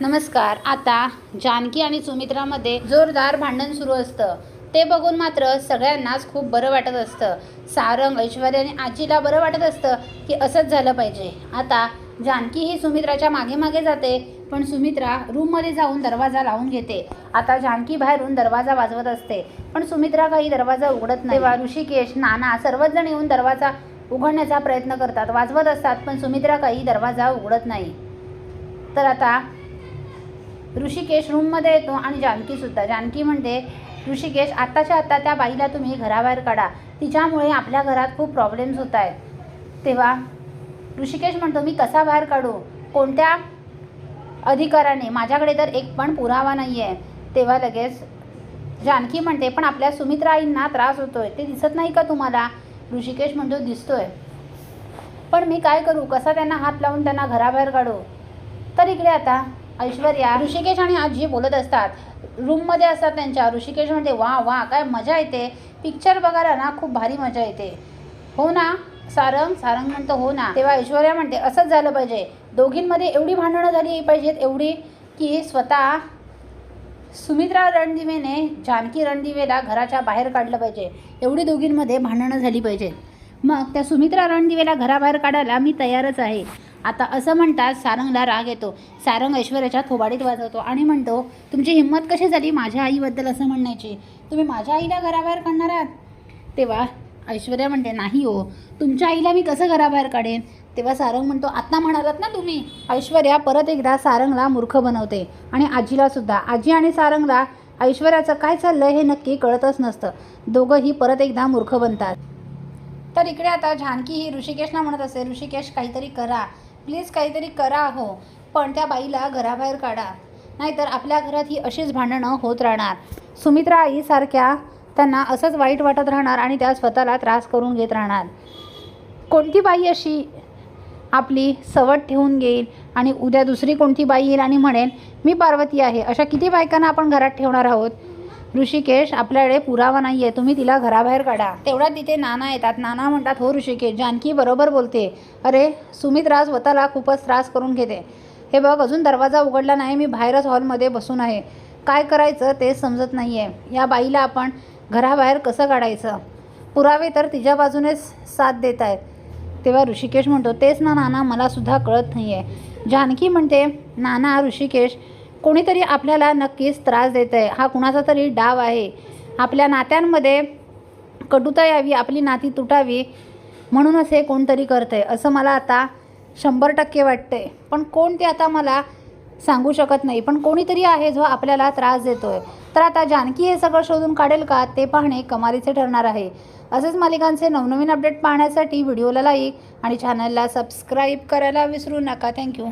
नमस्कार. आता जानकी आणि सुमित्रामध्ये जोरदार भांडण सुरू असतं. ते बघून मात्र सगळ्यांनाच खूप बरं वाटत असतं. सारंग ऐश्वर्या आणि आजीला बरं वाटत असतं की असंच झालं पाहिजे. आता जानकी ही सुमित्राच्या मागे मागे जाते पण सुमित्रा रूममध्ये जाऊन दरवाजा लावून घेते. आता जानकी बाहेरून दरवाजा वाजवत असते पण सुमित्रा काही दरवाजा उघडत नाही. तेव्हा ऋषिकेश नाना सर्वच जण येऊन दरवाजा उघडण्याचा प्रयत्न करतात वाजवत असतात पण सुमित्रा काही दरवाजा उघडत नाही. तर आता ऋषिकेश रूममध्ये येतो आणि जानकीसुद्धा जानकी म्हणते ऋषिकेश आत्ताच्या आत्ता त्या बाईला तुम्ही घराबाहेर काढा. तिच्यामुळे आपल्या घरात खूप प्रॉब्लेम्स होत आहेत. तेव्हा ऋषिकेश म्हणतो मी कसा बाहेर काढू? कोणत्या अधिकाराने? माझ्याकडे तर एक पण पुरावा नाही आहे तेव्हा लगेच जानकी म्हणते पण आपल्या सुमित्राईंना त्रास होतोय. ते दिसत नाही का तुम्हाला? ऋषिकेश म्हणतो दिसतोय. पण मी काय करू? कसा त्यांना हात लावून त्यांना घराबाहेर काढू? तर इकडे आता. ऐश्वर्या ऋषिकेश आणि आजी बोलत असतात. रूममध्ये असतात त्यांच्या. ऋषिकेश म्हणते वा वा काय मजा येते. पिक्चर बघायला ना खूप भारी मजा येते. हो ना सारंग? सारंग म्हणतो हो ना. तेव्हा ऐश्वर्या म्हणते असंच झालं पाहिजे. दोघींमध्ये एवढी भांडणं झाली पाहिजेत एवढी की स्वतः सुमित्रा रणदिवेने जानकी रणदिवेला घराच्या बाहेर काढलं पाहिजे. एवढी दोघींमध्ये भांडणं झाली पाहिजेत. मग त्या सुमित्रा रणदिवेला घराबाहेर काढायला मी तयारच आहे. आता असं म्हणतात सारंगला राग येतो. सारंग ऐश्वर्याच्या थोबाडीत वाजवतो आणि म्हणतो तुमची हिंमत कशी झाली माझ्या आईबद्दल असं म्हणण्याची तुम्ही माझ्या आईला घराबाहेर काढणार आहात? तेव्हा ऐश्वर्या म्हणते नाही हो. तुमच्या आईला मी कसं घराबाहेर काढेन? तेव्हा सारंग म्हणतो आत्ता म्हणालात ना तुम्ही? ऐश्वर्या परत एकदा सारंगला मूर्ख बनवते आणि आजीला सुद्धा. आजी आणि सारंगला ऐश्वर्याचं काय चाललं हे नक्की कळतच नसतं. दोघंही परत एकदा मूर्ख बनतात. तर इकडे आता जानकी ही ऋषिकेशला म्हणत असे ऋषिकेश काहीतरी करा. प्लीज काहीतरी करा हो पण त्या बाईला घराबाहेर काढा. नाहीतर आपल्या घरात ही अशीच भांडणं होत राहणार. सुमित्रा आईसारख्या त्यांना असंच वाईट वाटत राहणार आणि त्या स्वतःला त्रास करून घेत राहणार. कोणती बाई अशी आपली सवट ठेवून घेईल आणि उद्या दुसरी कोणती बाई येईल आणि म्हणेल मी पार्वती आहे. अशा किती बायकांना आपण घरात ठेवणार आहोत? ऋषिकेश आपल्याकडे पुरावा नाही आहे तुम्ही तिला घराबाहेर काढा. तेवढ्यात तिथे नाना येतात. नाना म्हणतात हो ऋषिकेश जानकी बरोबर बोलते. अरे सुमित राज स्वतःला खूपच त्रास करून घेते. हे बघ अजून दरवाजा उघडला नाही. मी बाहेरच हॉलमध्ये बसून आहे. काय करायचं ते समजत नाही आहे या बाईला आपण घराबाहेर कसं काढायचं? पुरावे तर तिच्या बाजूनेच साथ देत आहेत तेव्हा ऋषिकेश म्हणतो तेच ना नाना. मलासुद्धा कळत नाही आहे जानकी म्हणते नाना ऋषिकेश कोणीतरी आपल्याला नक्कीच त्रास देत आहे हा कुणाचा तरी डाव आहे. आपल्या नात्यांमध्ये कटुता यावी आपली नाती तुटावी म्हणूनच हे कोणतरी करतं आहे असं मला आता शंभर टक्के वाटतंय. पण कोण ते आता मला सांगू शकत नाही. पण कोणीतरी आहे जो आपल्याला त्रास देतो आहे तर आता जानकी हे सगळं शोधून काढेल का? ते पाहणे कमालीचे ठरणार आहे. असेच मालिकांचे नवनवीन अपडेट पाहण्यासाठी व्हिडिओला लाईक आणि चॅनलला सबस्क्राईब करायला विसरू नका. थँक्यू